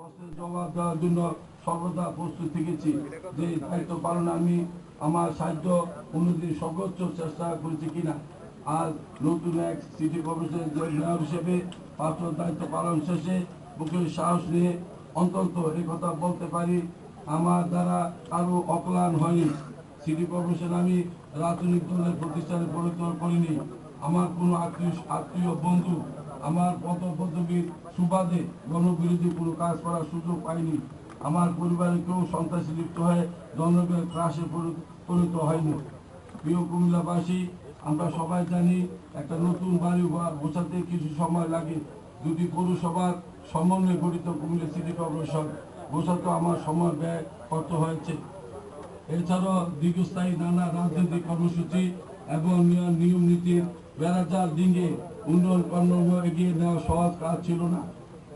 প্রশ্নের জবাব দেওয়ার জন্য সর্বদা প্রস্তুত থেকেছি। যে দায়িত্ব পালনে আমি আমার সাহায্য উন্নতির সর্বোচ্চ চেষ্টা করেছি কিনা। আজ নতুন এক সিটি কর্পোরেশনের যে মেয়র হিসেবে পাত্র দায়িত্ব পালন শেষে বুকের সাহস নিয়ে অন্তত এই কথা বলতে পারি, আমার দ্বারা কারও অকলান হয়নি। সিটি কর্পোরেশন আমি রাজনৈতিক দলের প্রতিষ্ঠানে পরিণত করিনি। আমার কোনো আত্মীয় আত্মীয় বন্ধু আমার পদ পদবীর সুবাদে গণবিরোধী কোনো কাজ করার সুযোগ পাইনি। আমার পরিবারে কেউ সন্ত্রাসী লিপ্ত হয়ে জনগণের পরি- পরিণত হয়নি। প্রিয় কুমিল্লাবাসী, আমরা সবাই জানি একটা নতুন বাড়ি বোঝাতে কিছু সময় লাগে। দুটি পৌরসভার সমন্বয়ে গঠিত কুমিল্লা সিটি কর্পোরেশন বোঝাতে আমার সময় ব্যয় করতে হয়েছে? এছাড়াও দীর্ঘস্থায়ী নানা রাজনৈতিক কর্মসূচি এবং নিয়ম নিয়ম নীতির বেড়াচার ডিঙ্গে উন্নয়ন কর্ম এগিয়ে নেওয়া সহজ কাজ ছিল না।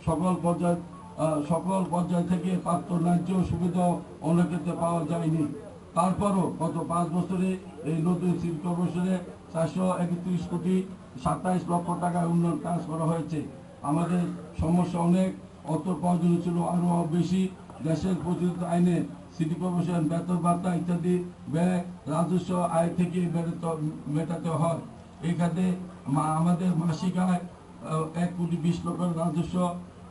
সকল পর্যায় সকল পর্যায় থেকে প্রাপ্ত ন্যায্য সুবিধা অনেক ক্ষেত্রে পাওয়া যায়নি। তারপরও গত পাঁচ বছরে এই নতুন সিটি কর্পোরেশনে চারশো একত্রিশ কোটি সাতাইশ লক্ষ টাকা উন্নয়ন কাজ করা হয়েছে। আমাদের সমস্যা অনেক অর্থ প্রয়োজন ছিল আরও বেশি। দেশের প্রচলিত আইনে সিটি কর্পোরেশন, বেতন ভাতা ইত্যাদি ব্যয় রাজস্ব আয় থেকে মেটাতে হয়। মা- আমাদের মাসিক আয় এক কোটি বিশ লক্ষ রাজস্ব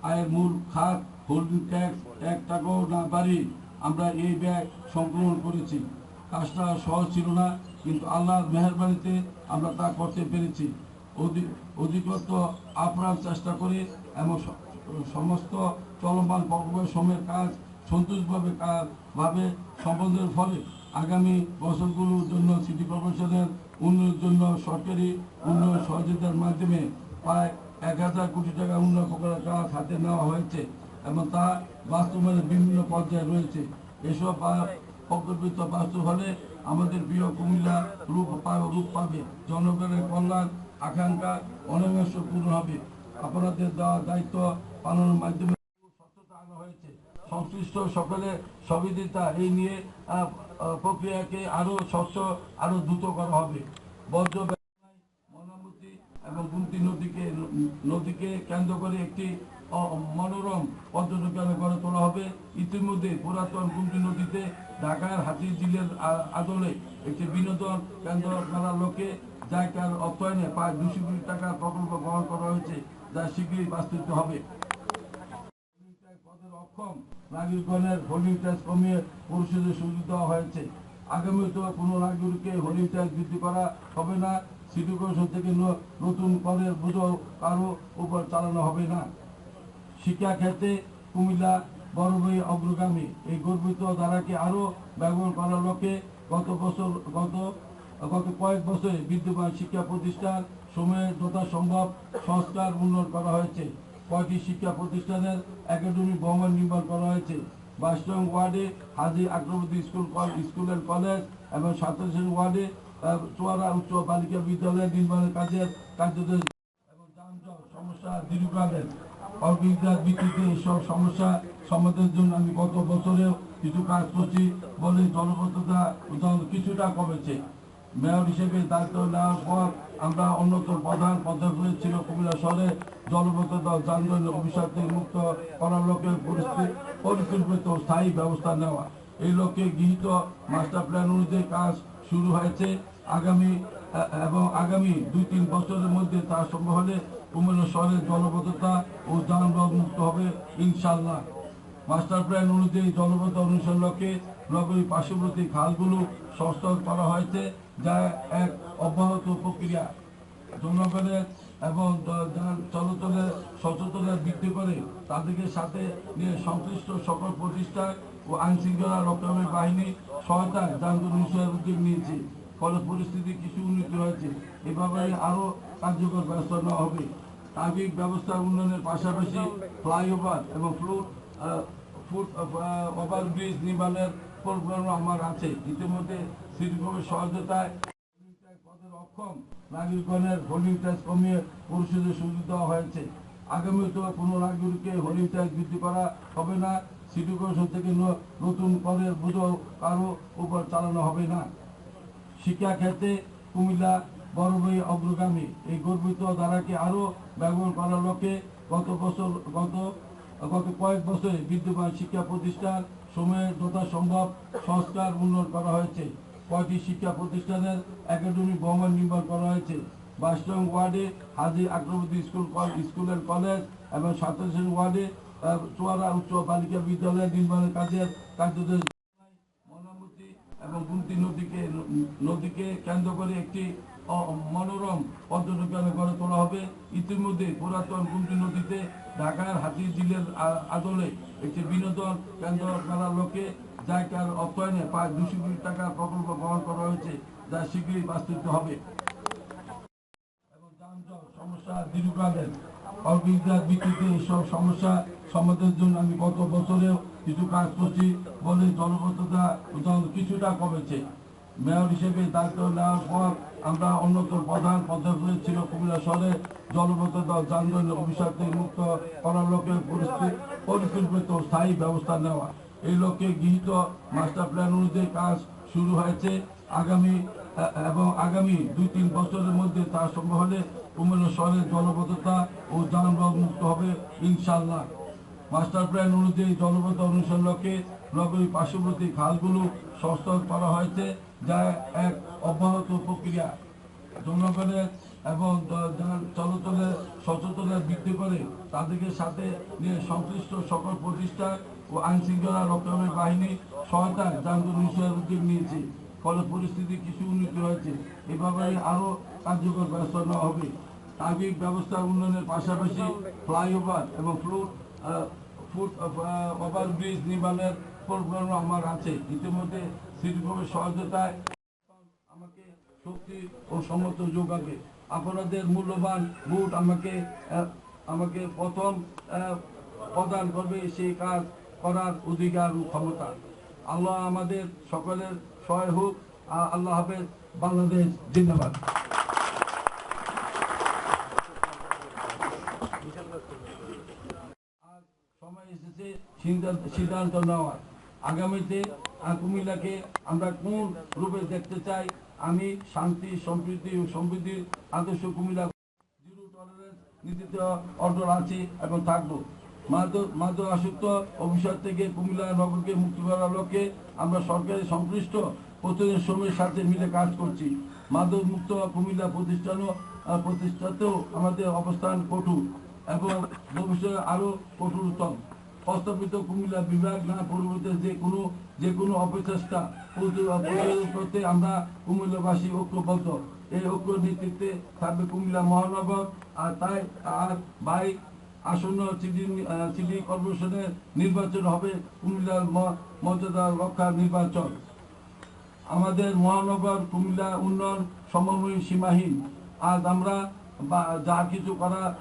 আয়ের মূল খাত হোল্ডিং ট্যাক্স এক টাকাও না পারি আমরা এই ব্যয় সংকলন করেছি। কাজটা সহজ ছিল না, কিন্তু আল্লাহর মেহরবানিতে আমরা তা করতে পেরেছি। অধিক অধিকত্ব আপ্রাণ চেষ্টা করে এবং সমস্ত চলমান সময়ের কাজ সন্তোষভাবে ভাবে সম্পাদনের ফলে আগামী বছরগুলোর জন্য সিটি কর্পোরেশনের উন্নয়নের জন্য সরকারি উন্নয়ন সহযোগিতার মাধ্যমে প্রায় এক হাজার কোটি টাকা উন্নয়ন প্রকল্পের কাজ হাতে নেওয়া হয়েছে এবং তা বাস্তবায়নের বিভিন্ন পর্যায়ে রয়েছে। এসব প্রকল্পিত বাস্তব হলে আমাদের প্রিয় কুমিল্লা রূপ পাবে রূপ পাবে। জনগণের কল্যাণ, আকাঙ্ক্ষা অনবশ্য পূর্ণ হবে। আপনাদের দেওয়া দায়িত্ব পালনের মাধ্যমে স্বচ্ছতা আনা হয়েছে। সংশ্লিষ্ট সকলে সহযোগিতা এই নিয়ে প্রক্রিয়াকে আরও স্বচ্ছ, আরও দ্রুত করা হবে। ব্যবস্থায় ময়নামতি এবং গুমতি নদীকে নদীকে কেন্দ্র করে একটি মনোরম পর্যটন গড়ে তোলা হবে। ইতিমধ্যে পুরাতন গুমতি নদীতে ঢাকার হাতি জিলের আদলে একটি বিনোদন কেন্দ্র করার লক্ষ্যে জায়গার অর্থায়নে প্রায় দুশো কোটি টাকার প্রকল্প গ্রহণ করা হয়েছে, যা শীঘ্রই বাস্তবিত হবে। অক্ষম নাগরিকগণের হোল্ডিং ট্যাক্স কমিয়ে পরিশোধের সুযোগ দেওয়া হয়েছে। আগামীতে কোনো নাগরিককে হোল্ডিং ট্যাক্স বৃদ্ধি করা হবে না, সিটি কর্পোরেশন থেকে নতুন করের বোঝো কারও উপর চালানো হবে না। শিক্ষা ক্ষেত্রে কুমিল্লা বড়বই অগ্রগামী। এই গর্বিত ধারাকে আরও ব্যবহার করার লক্ষ্যে গত বছর, গত গত কয়েক বছরে বিদ্যমান শিক্ষা প্রতিষ্ঠান সময়ে যথাসম্ভব সংস্কার উন্নয়ন করা হয়েছে। কয়টি শিক্ষা প্রতিষ্ঠানের একাডেমি ভবন নির্মাণ করা হয়েছে। বাইশটং ওয়ার্ডে হাজি আকরমুদ্দিন স্কুল কল- স্কুল অ্যান্ড কলেজ এবং সাতাশ ওয়ার্ডে চুয়ারা উচ্চ বালিকা বিদ্যালয় নির্মাণের কাজের কার্যদের এবং যানজট সমস্যা দীর্ঘকালের অভিজ্ঞতার ভিত্তিতে এসব সমস্যা সমাধানের জন্য আমি গত বছরেও কিছু কাজ করছি বলে উদাহরণ কিছুটা কমেছে। মেয়র হিসেবে দায়িত্ব নেওয়ার পর আমরা অন্যতম প্রধান পদক্ষেপ ছিল কুমিল্লা শহরে জলবদ্ধতা ও যানজটের অভিশাপ থেকে মুক্ত করার লক্ষ্যে পরিকল্পিত স্থায়ী ব্যবস্থা নেওয়া। এই লক্ষ্যে গৃহীত মাস্টার প্ল্যান অনুযায়ী কাজ শুরু হয়েছে। আগামী, এবং আগামী দুই তিন বছরের মধ্যে তা সম্ভব হলে কুমিল্লা শহরের জলবদ্ধতা ও যানবাহন মুক্ত হবে ইনশাল্লাহ মাস্টার প্ল্যান অনুযায়ী জলবদ্ধ অনুসরণ লক্ষ্যে নগরীর পার্শ্ববর্তী খালগুলো সংস্কার করা হয়েছে, যা এক অব্যাহত প্রক্রিয়া। জনগণের এবং চলাচলের সচেতনতা বৃদ্ধি করে তাদেরকে সাথে নিয়ে সংশ্লিষ্ট সকল প্রতিষ্ঠান ও আইন শৃঙ্খলা রক্ষাকারী বাহিনী সহায়তায় যানজট নিশ্চয়ের উদ্যোগ নিয়েছে। ফলে পরিস্থিতি কিছু উন্নতি হয়েছে। এভাবে আরও কার্যকর ব্যবস্থা নেওয়া হবে। সার্বিক ব্যবস্থা উন্নয়নের পাশাপাশি ফ্লাইওভার এবং ফ্লুট ওভার ব্রিজ নির্মাণের পরিকল্পনা আমার আছে ইতিমধ্যে সিটি কর্পোরেশন সহযোগিতায় পদের অক্ষম নাগরিকগণের হোল্ডিং ট্যাক্স কমিয়ে পরিশোধের সুযোগ দেওয়া হয়েছে আগামীতে কোনো নাগরিককে হোল্ডিং ট্যাক্স বৃদ্ধি করা হবে না সিটি কর্পোরেশন থেকে নতুন করের বোঝো কারও উপর চালানো হবে না শিক্ষা ক্ষেত্রে কুমিল্লা বড়বই অগ্রগামী এই গর্বিত ধারাকে আরও ব্যবহার করার লক্ষ্যে গত বছর গত গত কয়েক বছরে বিদ্যমান শিক্ষা প্রতিষ্ঠান সময়ে যথাসম্ভব সংস্কার উন্নয়ন করা হয়েছে। কয়টি শিক্ষা প্রতিষ্ঠানের একাডেমিক ভবন নির্মাণ করা হয়েছে? বাইশ ওয়ার্ডে হাজি আকরমুদ্দিন স্কুল কল- স্কুল অ্যান্ড কলেজ এবং সাতাশ ওয়ার্ডে চোয়ারা উচ্চ বালিকা বিদ্যালয় নির্মাণের কাজের কার্যদের মনামতি এবং গুমতি নদীকে নদীকে কেন্দ্র করে একটি মনোরম পর্যটন গড়ে তোলা হবে। ইতিমধ্যে পুরাতন গুমতি নদীতে ঢাকার হাতি জিলের আদলে একটি বিনোদন কেন্দ্র করার লক্ষ্যে জায়গার অর্থায়নে প্রায় দুশো কোটি টাকার প্রকল্প গ্রহণ করা হয়েছে, যা শীঘ্রই বাস্তবিত হবে। এবং যানজট সমস্যা দীর্ঘকালের। অগ্নিদার ভিত্তিতে এসব সমস্যা সমাধানের জন্য আমি গত বছরেও কিছু কাজ করছি বলে জলবদ্ধতা উদাহরণ কিছুটা কমেছে। মেয়র হিসেবে দায়িত্ব নেওয়ার পর আমরা অন্যতম প্রধান পদক্ষেপ ছিল কুমিল্লা শহরে জলবদ্ধতা ও যানজটের অভিশাপ থেকে মুক্ত করার লক্ষ্যে পরিস্থিতি পরিকল্পিত স্থায়ী ব্যবস্থা নেওয়া। এই লক্ষ্যে গৃহীত মাস্টার প্ল্যান অনুযায়ী কাজ শুরু হয়েছে। আগামী, এবং আগামী দুই তিন বছরের মধ্যে তা সম্ভব হলে কুমিল্লা শহরের জলবদ্ধতা ও যানবাহন মুক্ত হবে ইনশাল্লাহ মাস্টার প্ল্যান অনুযায়ী জলবদ্ধতা অনুসরণ লক্ষ্যে নগরী পার্শ্ববর্তী খালগুলো সংস্কার করা হয়েছে। যা এক অব্যাহত প্রক্রিয়া। জনগণের এবং চলাচলের সচেতনতা বৃদ্ধি করে তাদেরকে সাথে নিয়ে সংশ্লিষ্ট সকল প্রতিষ্ঠান ও আইন শৃঙ্খলা রক্ষাকারী বাহিনী সহায়তায় যানজট নিশ্চয়ের উদ্যোগ নিয়েছে। ফলে পরিস্থিতি কিছু উন্নতি হয়েছে। এভাবে আরও কার্যকর ব্যবস্থা নেওয়া হবে। সার্বিক ব্যবস্থা উন্নয়নের পাশাপাশি ফ্লাইওভার এবং ফ্লুট ফুট ওভার ব্রিজ নির্মাণের পরিকল্পনা আমার আছে। ইতিমধ্যে সিটি কর্পোরেশনের সহযোগিতায় আমাকে শক্তি ও সমর্থন যোগাবে। আপনাদের মূল্যবান ভোট আমাকে আমাকে প্রথম প্রদান করবে সেই কাজ করার অধিকার ও ক্ষমতা। আল্লাহ আমাদের সকলের সহায় হোক। আল্লাহ হাফেজ। বাংলাদেশ জিন্দাবাদ আজ সময় এসেছে সিদ্ধান্ত- নেওয়ার। আগামীতে কুমিল্লাকে আমরা কোন রূপে দেখতে চাই? আমি শান্তি, সম্প্রীতি ও সমৃদ্ধির আদর্শ কুমিল্লা জিরো টলারেন্স নীতিতে অটল আছি এবং থাকব। মাদক আসক্ত অভিশাপ থেকে কুমিল্লা নগরকে মুক্তি করার লক্ষ্যে আমরা সরকারি সংশ্লিষ্ট প্রতিনিধি শ্রমের সাথে মিলে কাজ করছি। মাদক মুক্ত কুমিল্লা প্রতিষ্ঠানও প্রতিষ্ঠাতেও আমাদের অবস্থান কঠোর এবং ভবিষ্যতে আরও কঠোরতম। প্রস্তাবিত কুমিল্লা বিভাগ না পরিবর্তে যে কোনো যে কোনো অপচেষ্টা করতে আমরা কুমিল্লাবাসী ঐক্যবদ্ধ। এই ঐক্য নেতৃত্বে থাকবে কুমিল্লা মহানগর আর তাই আর ভাই আসন্ন সিটি সিটি কর্পোরেশনের নির্বাচন হবে কুমিল্লার মর্যাদা রক্ষা নির্বাচন। আমাদের মহানগর কুমিল্লা উন্নয়ন সমন্বয় সীমাহীন আজ আমরা বা- যা কিছু করা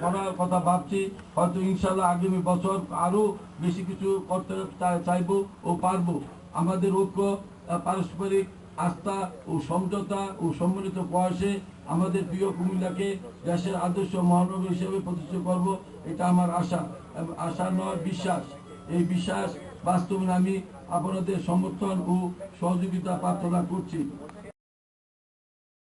করার কথা ভাবছি, হয়তো ইনশাল্লাহ আগামী বছর আরও বেশি কিছু করতে চাইব ও পারব। আমাদের ঐক্য পারস্পরিক আস্থা ও সমঝোতা ও সম্মিলিত প্রয়াসে আমাদের প্রিয় কুমিল্লাকে দেশের আদর্শ মহানগর হিসেবে প্রতিষ্ঠা করব, এটা আমার আশা। আশা নয়, বিশ্বাস। এই বিশ্বাস বাস্তবে আমি আপনাদের সমর্থন ও সহযোগিতা প্রার্থনা করছি।